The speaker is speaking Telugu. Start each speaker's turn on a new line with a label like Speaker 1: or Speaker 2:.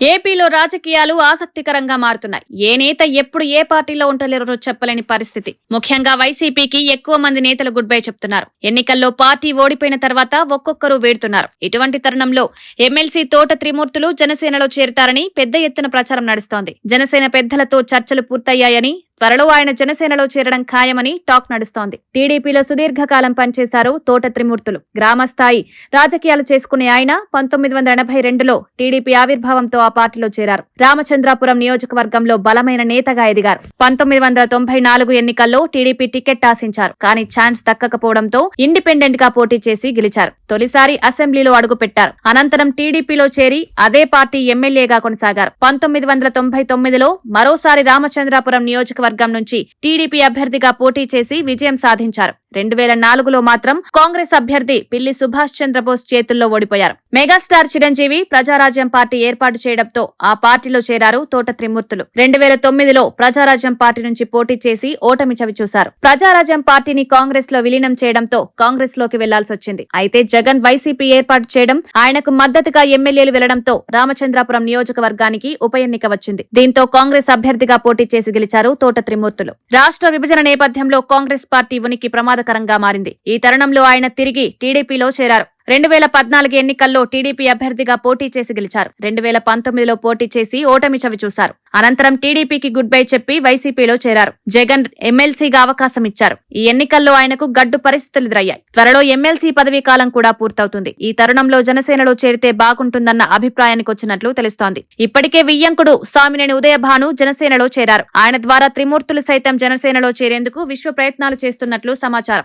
Speaker 1: ఏపీలో రాజకీయాలు ఆసక్తికరంగా మారుతున్నాయి. ఏ నేత ఎప్పుడు ఏ పార్టీలో ఉంటలేరో చెప్పలేని పరిస్థితి. ముఖ్యంగా వైసీపీకి ఎక్కువ మంది నేతలు గుడ్ బై చెప్తున్నారు. ఎన్నికల్లో పార్టీ ఓడిపోయిన తర్వాత ఒక్కొక్కరు వేడుతున్నారు. ఇటువంటి తరుణంలో ఎమ్మెల్సీ తోట త్రిమూర్తులు జనసేనలో చేరుతారని పెద్ద ఎత్తున ప్రచారం నడుస్తోంది. జనసేన పెద్దలతో చర్చలు పూర్తయ్యాయని త్వరలో ఆయన జనసేనలో చేరడం ఖాయమని టాక్ నడుస్తోంది. టీడీపీలో సుదీర్ఘకాలం పనిచేశారు తోట త్రిమూర్తులు. గ్రామస్థాయి రాజకీయాలు చేసుకునే ఆయన పంతొమ్మిది వందల ఎనభై రెండులో టీడీపీ ఆవిర్భావంతో ఆ పార్టీలో చేరారు. రామచంద్రాపురం నియోజకవర్గంలో బలమైన నేతగా ఎదిగారు. పంతొమ్మిది వందల తొంభై నాలుగు ఎన్నికల్లో టీడీపీ టికెట్ ఆశించారు. కానీ ఛాన్స్ దక్కకపోవడంతో ఇండిపెండెంట్గా పోటీ చేసి గెలిచారు. తొలిసారి అసెంబ్లీలో అడుగుపెట్టారు. అనంతరం టీడీపీలో చేరి అదే పార్టీ ఎమ్మెల్యేగా కొనసాగారు. పంతొమ్మిది వందల తొంభై తొమ్మిదిలో మరోసారి రామచంద్రాపురం నియోజకవర్గం నుంచి టీడీపీ అభ్యర్థిగా పోటీ చేసి విజయం సాధించారు. రెండు వేల నాలుగులో మాత్రం కాంగ్రెస్ అభ్యర్థి పిల్లి సుభాష్ చంద్రబోస్ చేతుల్లో ఓడిపోయారు. మెగాస్టార్ చిరంజీవి ప్రజారాజ్యం పార్టీ ఏర్పాటు చేయడంతో ఆ పార్టీలో చేరారు తోట త్రిమూర్తులు. రెండు వేల తొమ్మిదిలో ప్రజారాజ్యం పార్టీ నుంచి పోటీ చేసి ఓటమి చవిచూశారు ప్రజారాజ్యం పార్టీని కాంగ్రెస్లో విలీనం చేయడంతో కాంగ్రెస్లోకి వెళ్ళాల్సి వచ్చింది. అయితే జగన్ వైసీపీ ఏర్పాటు చేయడం ఆయనకు మద్దతుగా ఎమ్మెల్యేలు వెళ్ళడంతో రామచంద్రాపురం నియోజకవర్గానికి ఉప ఎన్నిక వచ్చింది. దీంతో కాంగ్రెస్ అభ్యర్థిగా పోటీ చేసి గెలిచారు తోట త్రిమూర్తులు. రాష్ట్ర విభజన నేపథ్యంలో కాంగ్రెస్ పార్టీ ఉనికి ప్రమాదకరంగా మారింది. ఈ తరుణంలో ఆయన తిరిగి టీడీపీలో చేరారు. రెండు వేల పద్నాలుగు ఎన్నికల్లో టీడీపీ అభ్యర్థిగా పోటీ చేసి గెలిచారు. రెండు వేల పంతొమ్మిదిలో పోటీ చేసి ఓటమి చవి చూశారు. అనంతరం టీడీపీకి గుడ్ బై చెప్పి వైసీపీలో చేరారు. జగన్ ఎమ్మెల్సీగా అవకాశం ఇచ్చారు. ఈ ఎన్నికల్లో ఆయనకు గడ్డు పరిస్థితులు ఎదురయ్యాయి. త్వరలో ఎమ్మెల్సీ పదవీ కాలం కూడా పూర్తవుతుంది. ఈ తరుణంలో జనసేనలో చేరితే బాగుంటుందన్న అభిప్రాయానికి వచ్చినట్లు తెలుస్తోంది. ఇప్పటికే వియ్యంకుడు సామినేని ఉదయభాను జనసేనలో చేరారు. ఆయన ద్వారా త్రిమూర్తులు సైతం జనసేనలో చేరేందుకు విశ్వ ప్రయత్నాలు చేస్తున్నట్లు సమాచారం.